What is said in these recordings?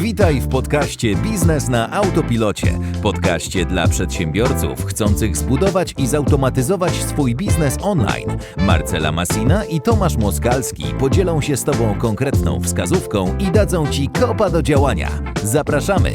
Witaj w podcaście Biznes na Autopilocie. Podcaście dla przedsiębiorców chcących zbudować i zautomatyzować swój biznes online. Marcela Masina i Tomasz Moskalski podzielą się z Tobą konkretną wskazówką i dadzą Ci kopa do działania. Zapraszamy!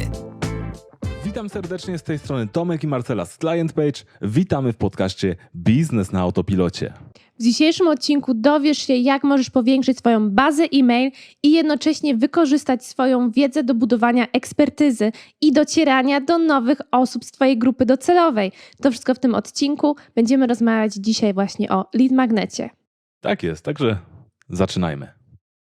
Witam serdecznie z tej strony Tomek i Marcela z Client Page. Witamy w podcaście Biznes na Autopilocie. W dzisiejszym odcinku dowiesz się, jak możesz powiększyć swoją bazę e-mail i jednocześnie wykorzystać swoją wiedzę do budowania ekspertyzy i docierania do nowych osób z Twojej grupy docelowej. To wszystko w tym odcinku. Będziemy rozmawiać dzisiaj właśnie o lead magnecie. Tak jest, także zaczynajmy.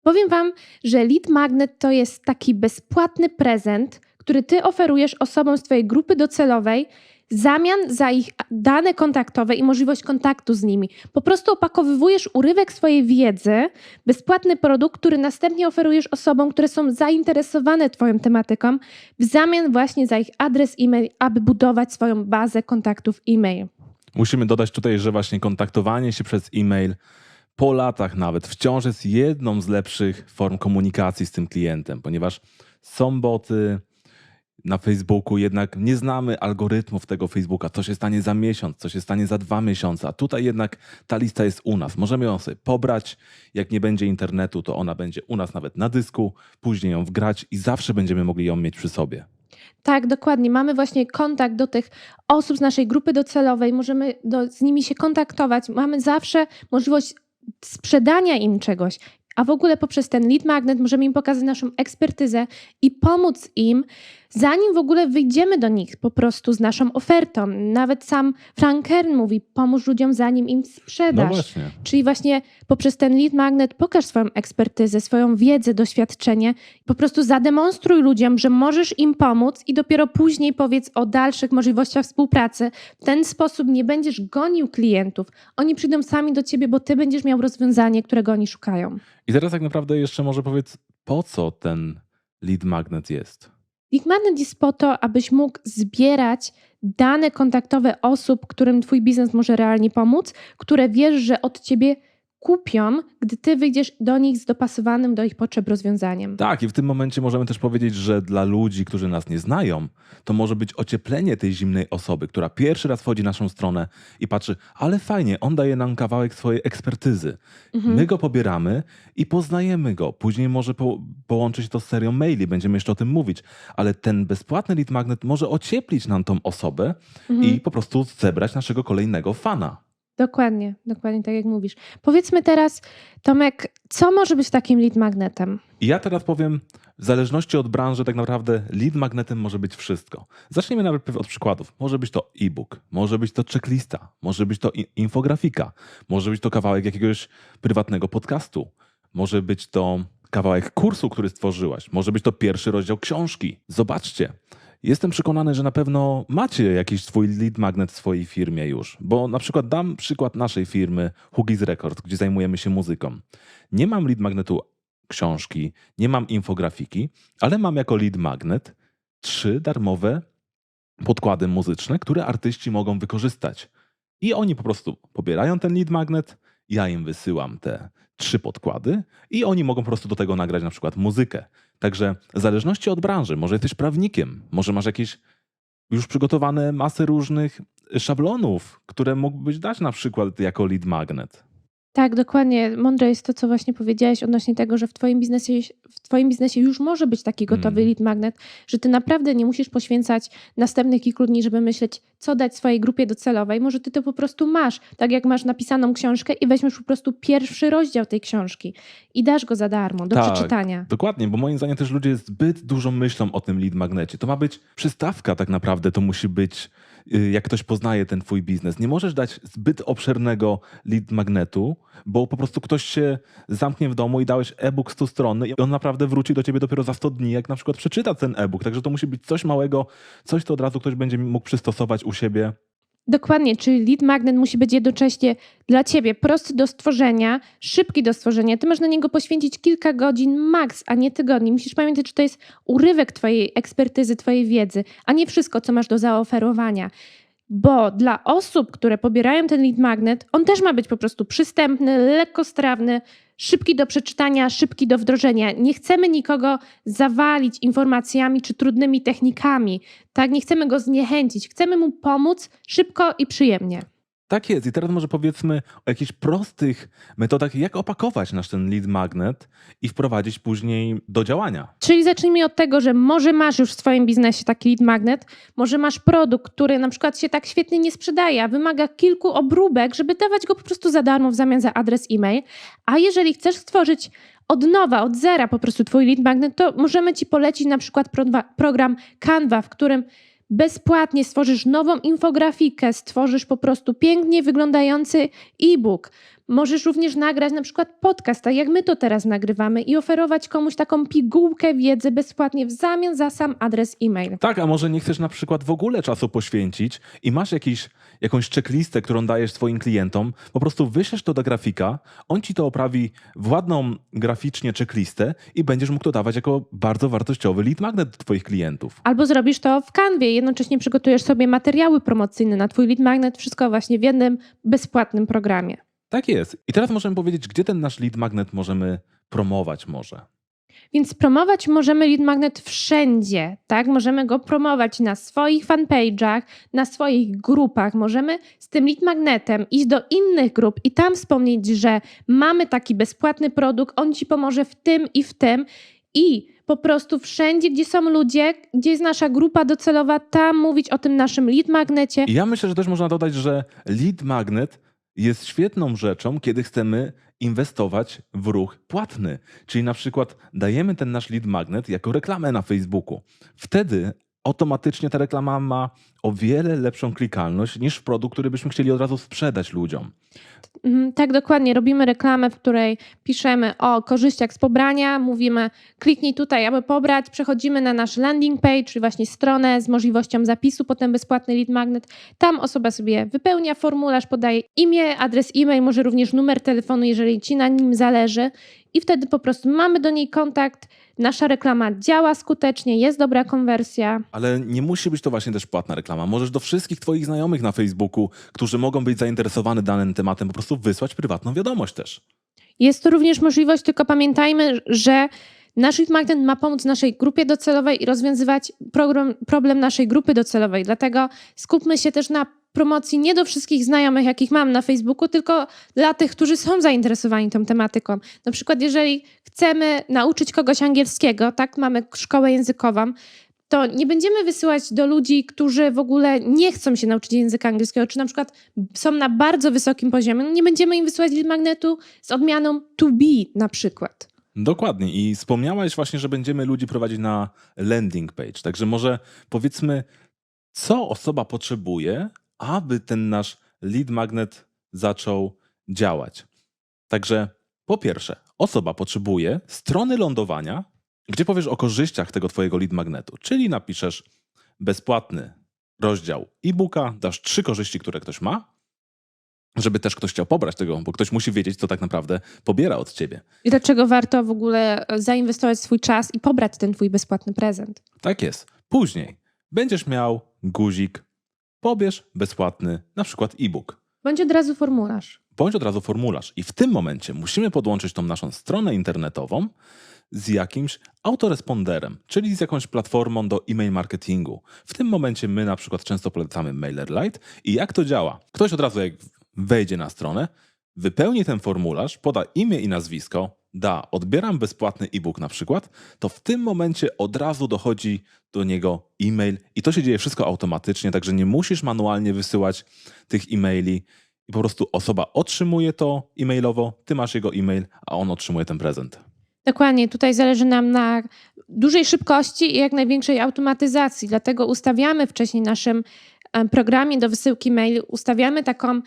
Powiem Wam, że lead magnet to jest taki bezpłatny prezent, który Ty oferujesz osobom z Twojej grupy docelowej zamian za ich dane kontaktowe i możliwość kontaktu z nimi. Po prostu opakowywujesz urywek swojej wiedzy, bezpłatny produkt, który następnie oferujesz osobom, które są zainteresowane Twoją tematyką, w zamian właśnie za ich adres e-mail, aby budować swoją bazę kontaktów e-mail. Musimy dodać tutaj, że właśnie kontaktowanie się przez e-mail po latach nawet wciąż jest jedną z lepszych form komunikacji z tym klientem, ponieważ są boty na Facebooku, jednak nie znamy algorytmów tego Facebooka, co się stanie za miesiąc, co się stanie za dwa miesiące, a tutaj jednak ta lista jest u nas. Możemy ją sobie pobrać, jak nie będzie internetu, to ona będzie u nas nawet na dysku, później ją wgrać i zawsze będziemy mogli ją mieć przy sobie. Tak, dokładnie. Mamy właśnie kontakt do tych osób z naszej grupy docelowej, możemy do, z nimi się kontaktować. Mamy zawsze możliwość sprzedania im czegoś. A w ogóle poprzez ten lead magnet możemy im pokazać naszą ekspertyzę i pomóc im, zanim w ogóle wyjdziemy do nich po prostu z naszą ofertą. Nawet sam Frank Kern mówi, pomóż ludziom zanim im No sprzedasz. właśnie. Czyli właśnie poprzez ten lead magnet pokaż swoją ekspertyzę, swoją wiedzę, doświadczenie. Po prostu zademonstruj ludziom, że możesz im pomóc i dopiero później powiedz o dalszych możliwościach współpracy. W ten sposób nie będziesz gonił klientów. Oni przyjdą sami do ciebie, bo ty będziesz miał rozwiązanie, którego oni szukają. I teraz tak naprawdę jeszcze może powiedz, po co ten lead magnet jest? Lead magnet jest po to, abyś mógł zbierać dane kontaktowe osób, którym twój biznes może realnie pomóc, które wiesz, że od ciebie kupią, gdy ty wyjdziesz do nich z dopasowanym do ich potrzeb rozwiązaniem. Tak, i w tym momencie możemy też powiedzieć, że dla ludzi, którzy nas nie znają, to może być ocieplenie tej zimnej osoby, która pierwszy raz wchodzi na naszą stronę i patrzy, ale fajnie, on daje nam kawałek swojej ekspertyzy. Mhm. My go pobieramy i poznajemy go. Później może po, połączy się to z serią maili, będziemy jeszcze o tym mówić, ale ten bezpłatny lead magnet może ocieplić nam tą osobę Mhm. i po prostu zebrać naszego kolejnego fana. Dokładnie, dokładnie tak jak mówisz. Powiedzmy teraz, Tomek, co może być takim lead magnetem? Ja teraz powiem, w zależności od branży, tak naprawdę lead magnetem może być wszystko. Zacznijmy najpierw od przykładów. Może być to e-book, może być to checklista, może być to infografika, może być to kawałek jakiegoś prywatnego podcastu, może być to kawałek kursu, który stworzyłaś, może być to pierwszy rozdział książki. Zobaczcie. Jestem przekonany, że na pewno macie jakiś swój lead magnet w swojej firmie już, bo na przykład dam przykład naszej firmy Huggies Record, gdzie zajmujemy się muzyką. Nie mam lead magnetu książki, nie mam infografiki, ale mam jako lead magnet trzy darmowe podkłady muzyczne, które artyści mogą wykorzystać. I oni po prostu pobierają ten lead magnet, ja im wysyłam te trzy podkłady i oni mogą po prostu do tego nagrać na przykład muzykę. Także w zależności od branży, może jesteś prawnikiem, może masz jakieś już przygotowane masy różnych szablonów, które mógłbyś dać na przykład jako lead magnet. Tak, dokładnie. Mądre jest to, co właśnie powiedziałeś odnośnie tego, że w Twoim biznesie, w twoim biznesie już może być taki gotowy Mm. lead magnet, że Ty naprawdę nie musisz poświęcać następnych kilku dni, żeby myśleć, co dać swojej grupie docelowej. Może Ty to po prostu masz, tak jak masz napisaną książkę i weźmiesz po prostu pierwszy rozdział tej książki i dasz go za darmo do Tak. przeczytania. Dokładnie, bo moim zdaniem też ludzie zbyt dużo myślą o tym lead magnecie. To ma być przystawka tak naprawdę, to musi być, jak ktoś poznaje ten twój biznes. Nie możesz dać zbyt obszernego lead magnetu, bo po prostu ktoś się zamknie w domu i dałeś e-book 100 strony i on naprawdę wróci do ciebie dopiero za 100 dni, jak na przykład przeczyta ten e-book. Także to musi być coś małego, coś, co od razu ktoś będzie mógł przystosować u siebie. Dokładnie, czyli lead magnet musi być jednocześnie dla ciebie prosty do stworzenia, szybki do stworzenia. Ty masz na niego poświęcić kilka godzin max, a nie tygodni. Musisz pamiętać, że to jest urywek twojej ekspertyzy, twojej wiedzy, a nie wszystko, co masz do zaoferowania. Bo dla osób, które pobierają ten lead magnet, on też ma być po prostu przystępny, lekkostrawny, szybki do przeczytania, szybki do wdrożenia. Nie chcemy nikogo zawalić informacjami czy trudnymi technikami. Tak, nie chcemy go zniechęcić. Chcemy mu pomóc szybko i przyjemnie. Tak jest. I teraz może powiedzmy o jakichś prostych metodach, jak opakować nasz ten lead magnet i wprowadzić później do działania. Czyli zacznijmy od tego, że może masz już w swoim biznesie taki lead magnet, może masz produkt, który na przykład się tak świetnie nie sprzedaje, wymaga kilku obróbek, żeby dawać go po prostu za darmo w zamian za adres e-mail. A jeżeli chcesz stworzyć od nowa, od zera po prostu twój lead magnet, to możemy ci polecić na przykład pro- program Canva, w którym bezpłatnie stworzysz nową infografikę, stworzysz po prostu pięknie wyglądający e-book. Możesz również nagrać na przykład podcast, tak jak my to teraz nagrywamy, i oferować komuś taką pigułkę wiedzy bezpłatnie w zamian za sam adres e-mail. Tak, a może nie chcesz na przykład w ogóle czasu poświęcić i masz jakiś, jakąś checklistę, którą dajesz swoim klientom, po prostu wyślesz to do grafika, on ci to oprawi w ładną graficznie checklistę i będziesz mógł to dawać jako bardzo wartościowy lead magnet do twoich klientów. Albo zrobisz to w kanwie, jednocześnie przygotujesz sobie materiały promocyjne na twój lead magnet, wszystko właśnie w jednym bezpłatnym programie. Tak jest. I teraz możemy powiedzieć, gdzie ten nasz lead magnet możemy promować może. Więc promować możemy lead magnet wszędzie, tak? Możemy go promować na swoich fanpage'ach, na swoich grupach. Możemy z tym lead magnetem iść do innych grup i tam wspomnieć, że mamy taki bezpłatny produkt, on ci pomoże w tym i w tym i po prostu wszędzie, gdzie są ludzie, gdzie jest nasza grupa docelowa, tam mówić o tym naszym lead magnecie. I ja myślę, że też można dodać, że lead magnet jest świetną rzeczą, kiedy chcemy inwestować w ruch płatny. Czyli na przykład dajemy ten nasz lead magnet jako reklamę na Facebooku. Wtedy automatycznie ta reklama ma o wiele lepszą klikalność niż produkt, który byśmy chcieli od razu sprzedać ludziom. Mhm, Tak, dokładnie. Robimy reklamę, w której piszemy o korzyściach z pobrania, mówimy kliknij tutaj, aby pobrać, przechodzimy na nasz landing page, czyli właśnie stronę z możliwością zapisu, potem bezpłatny lead magnet. Tam osoba sobie wypełnia formularz, podaje imię, adres e-mail, może również numer telefonu, jeżeli ci na nim zależy i wtedy po prostu mamy do niej kontakt, nasza reklama działa skutecznie, jest dobra konwersja. Ale nie musi być to właśnie też płatna reklama. Możesz do wszystkich Twoich znajomych na Facebooku, którzy mogą być zainteresowani danym tematem, po prostu wysłać prywatną wiadomość też. Jest to również możliwość, tylko pamiętajmy, że nasz lead magnet ma pomóc naszej grupie docelowej i rozwiązywać problem, problem naszej grupy docelowej. Dlatego skupmy się też na promocji nie do wszystkich znajomych, jakich mam na Facebooku, tylko dla tych, którzy są zainteresowani tą tematyką. Na przykład, jeżeli chcemy nauczyć kogoś angielskiego, tak, mamy szkołę językową, to nie będziemy wysyłać do ludzi, którzy w ogóle nie chcą się nauczyć języka angielskiego, czy na przykład są na bardzo wysokim poziomie. No Nie będziemy im wysyłać magnetu z odmianą to be na przykład. Dokładnie. I wspomniałaś właśnie, że będziemy ludzi prowadzić na landing page. Także może powiedzmy, co osoba potrzebuje, aby ten nasz lead magnet zaczął działać. Także po pierwsze, osoba potrzebuje strony lądowania, gdzie powiesz o korzyściach tego twojego lead magnetu, czyli napiszesz bezpłatny rozdział e-booka, dasz trzy korzyści, które ktoś ma, żeby też ktoś chciał pobrać tego, bo ktoś musi wiedzieć, co tak naprawdę pobiera od ciebie. I dlaczego warto w ogóle zainwestować swój czas i pobrać ten twój bezpłatny prezent? Tak jest. Później będziesz miał guzik, pobierz bezpłatny, na przykład e-book. Bądź od razu formularz. Bądź od razu formularz. I w tym momencie musimy podłączyć tą naszą stronę internetową z jakimś autoresponderem, czyli z jakąś platformą do e-mail marketingu. W tym momencie my na przykład często polecamy MailerLite i jak to działa? Ktoś od razu jak wejdzie na stronę, wypełni ten formularz, poda imię i nazwisko, da odbieram bezpłatny e-book na przykład, to w tym momencie od razu dochodzi do niego e-mail i to się dzieje wszystko automatycznie, także nie musisz manualnie wysyłać tych e-maili i po prostu osoba otrzymuje to e-mailowo, ty masz jego e-mail, a on otrzymuje ten prezent. Dokładnie, tutaj zależy nam na dużej szybkości i jak największej automatyzacji. Dlatego ustawiamy wcześniej naszym programie do wysyłki maili, ustawiamy taką,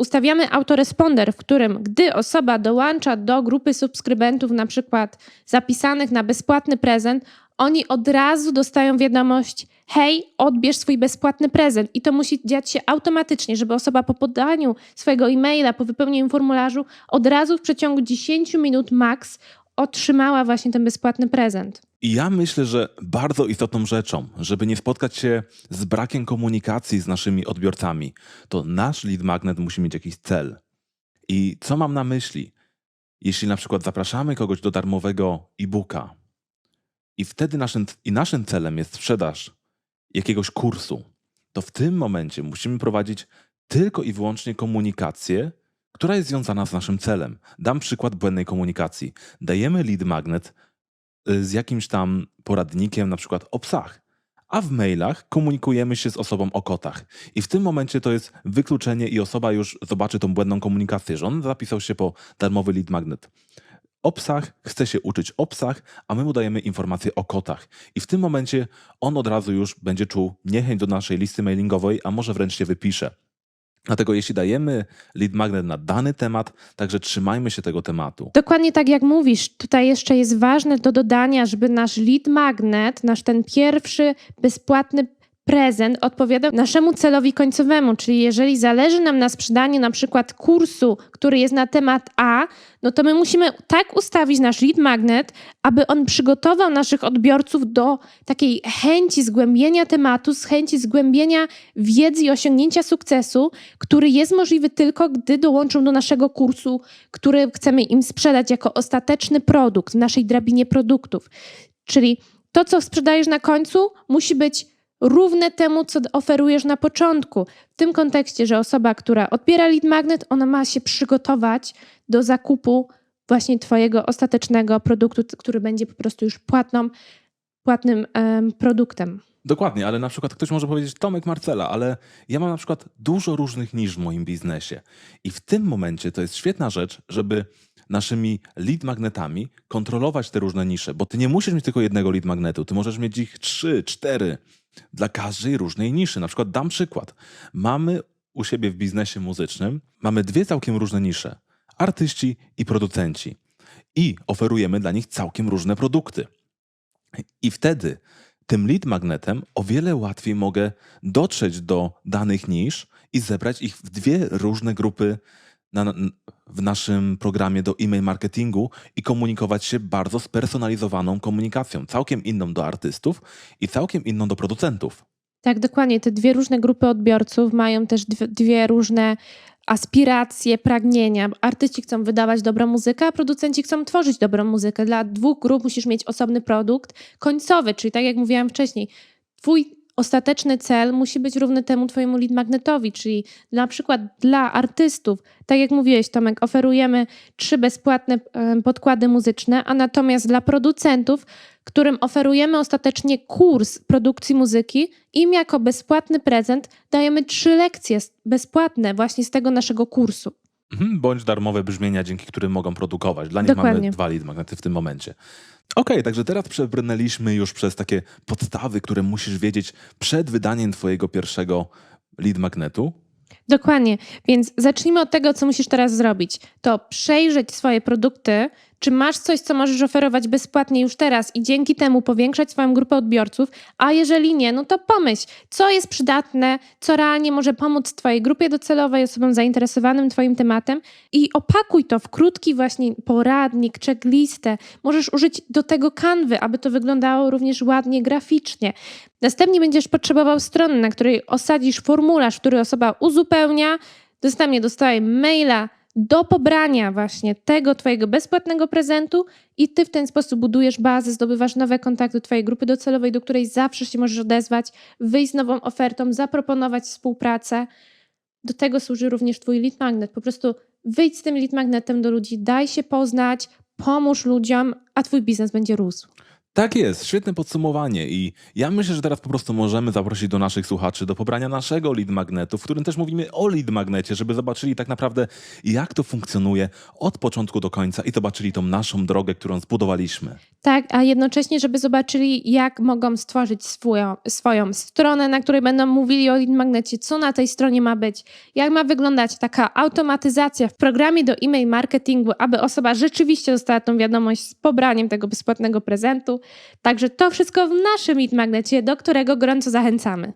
ustawiamy autoresponder, w którym gdy osoba dołącza do grupy subskrybentów, na przykład zapisanych na bezpłatny prezent, oni od razu dostają wiadomość: hej, odbierz swój bezpłatny prezent. I to musi dziać się automatycznie, żeby osoba po podaniu swojego e-maila, po wypełnieniu formularzu, od razu w przeciągu 10 minut max otrzymała właśnie ten bezpłatny prezent. I ja myślę, że bardzo istotną rzeczą, żeby nie spotkać się z brakiem komunikacji z naszymi odbiorcami, to nasz lead magnet musi mieć jakiś cel. I co mam na myśli? jeśli na przykład zapraszamy kogoś do darmowego e-booka i wtedy naszym, i naszym celem jest sprzedaż jakiegoś kursu, to w tym momencie musimy prowadzić tylko i wyłącznie komunikację, która jest związana z naszym celem. Dam przykład błędnej komunikacji. Dajemy lead magnet z jakimś tam poradnikiem, na przykład o psach, a w mailach komunikujemy się z osobą o kotach. I w tym momencie to jest wykluczenie i osoba już zobaczy tą błędną komunikację, że on zapisał się po darmowy lead magnet. O psach, chce się uczyć o psach, a my mu dajemy informacje o kotach. I w tym momencie on od razu już będzie czuł niechęć do naszej listy mailingowej, a może wręcz się wypisze. Dlatego jeśli dajemy lead magnet na dany temat, także trzymajmy się tego tematu. Dokładnie tak jak mówisz, tutaj jeszcze jest ważne do dodania, żeby nasz lead magnet, nasz ten pierwszy bezpłatny prezent odpowiadał naszemu celowi końcowemu, czyli jeżeli zależy nam na sprzedaniu na przykład kursu, który jest na temat A, no to my musimy tak ustawić nasz lead magnet, aby on przygotował naszych odbiorców do takiej chęci zgłębienia tematu, z chęci zgłębienia wiedzy i osiągnięcia sukcesu, który jest możliwy tylko, gdy dołączą do naszego kursu, który chcemy im sprzedać jako ostateczny produkt w naszej drabinie produktów. Czyli to, co sprzedajesz na końcu, musi być równe temu, co oferujesz na początku. W tym kontekście, że osoba, która odbiera lead magnet, ona ma się przygotować do zakupu właśnie Twojego ostatecznego produktu, który będzie po prostu już płatną, płatnym em, produktem. Dokładnie, ale na przykład ktoś może powiedzieć Tomek Marcela, ale ja mam na przykład dużo różnych nisz w moim biznesie. I w tym momencie to jest świetna rzecz, żeby naszymi lead magnetami kontrolować te różne nisze, bo ty nie musisz mieć tylko jednego lead magnetu, ty możesz mieć ich trzy, cztery dla każdej różnej niszy. Na przykład dam przykład. Mamy u siebie w biznesie muzycznym, mamy dwie całkiem różne nisze. Artyści i producenci. I oferujemy dla nich całkiem różne produkty. I wtedy tym lead magnetem o wiele łatwiej mogę dotrzeć do danych nisz i zebrać ich w dwie różne grupy na, w naszym programie do e-mail marketingu i komunikować się bardzo spersonalizowaną komunikacją, całkiem inną do artystów i całkiem inną do producentów. Tak, dokładnie. Te dwie różne grupy odbiorców mają też dwie, różne aspiracje, pragnienia. Artyści chcą wydawać dobrą muzykę, a producenci chcą tworzyć dobrą muzykę. Dla dwóch grup musisz mieć osobny produkt końcowy, czyli tak jak mówiłam wcześniej, twój ostateczny cel musi być równy temu twojemu lead magnetowi, czyli na przykład dla artystów, tak jak mówiłeś Tomek, oferujemy trzy bezpłatne podkłady muzyczne, a natomiast dla producentów, którym oferujemy ostatecznie kurs produkcji muzyki, im jako bezpłatny prezent dajemy trzy lekcje bezpłatne właśnie z tego naszego kursu. Mhm, Bądź darmowe brzmienia, dzięki którym mogą produkować. Dla nich Dokładnie. mamy dwa lead magnety w tym momencie. Okej, także teraz przebrnęliśmy już przez takie podstawy, które musisz wiedzieć przed wydaniem twojego pierwszego lead magnetu. Dokładnie, więc zacznijmy od tego, co musisz teraz zrobić. To przejrzeć swoje produkty, czy masz coś, co możesz oferować bezpłatnie już teraz i dzięki temu powiększać swoją grupę odbiorców, a jeżeli nie, no to pomyśl, co jest przydatne, co realnie może pomóc Twojej grupie docelowej, osobom zainteresowanym Twoim tematem i opakuj to w krótki właśnie poradnik, checklistę. Możesz użyć do tego kanwy, aby to wyglądało również ładnie graficznie. Następnie będziesz potrzebował strony, na której osadzisz formularz, który osoba uzupełnia, dostanie dostaje maila do pobrania właśnie tego twojego bezpłatnego prezentu i ty w ten sposób budujesz bazę, zdobywasz nowe kontakty twojej grupy docelowej, do której zawsze się możesz odezwać, wyjść z nową ofertą, zaproponować współpracę. Do tego służy również twój lead magnet. Po prostu wyjdź z tym lead magnetem do ludzi, daj się poznać, pomóż ludziom, a twój biznes będzie rósł. Tak jest, świetne podsumowanie i ja myślę, że teraz po prostu możemy zaprosić do naszych słuchaczy do pobrania naszego lead magnetu, w którym też mówimy o lead magnecie, żeby zobaczyli tak naprawdę jak to funkcjonuje od początku do końca i zobaczyli tą naszą drogę, którą zbudowaliśmy. Tak, a jednocześnie, żeby zobaczyli, jak mogą stworzyć swoją, swoją stronę, na której będą mówili o lead magnecie, co na tej stronie ma być, jak ma wyglądać taka automatyzacja w programie do e-mail marketingu, aby osoba rzeczywiście dostała tą wiadomość z pobraniem tego bezpłatnego prezentu. Także to wszystko w naszym lead magnecie, do którego gorąco zachęcamy.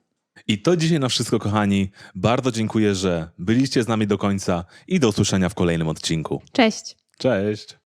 I to dzisiaj na wszystko, kochani. Bardzo dziękuję, że byliście z nami do końca i do usłyszenia w kolejnym odcinku. Cześć! Cześć!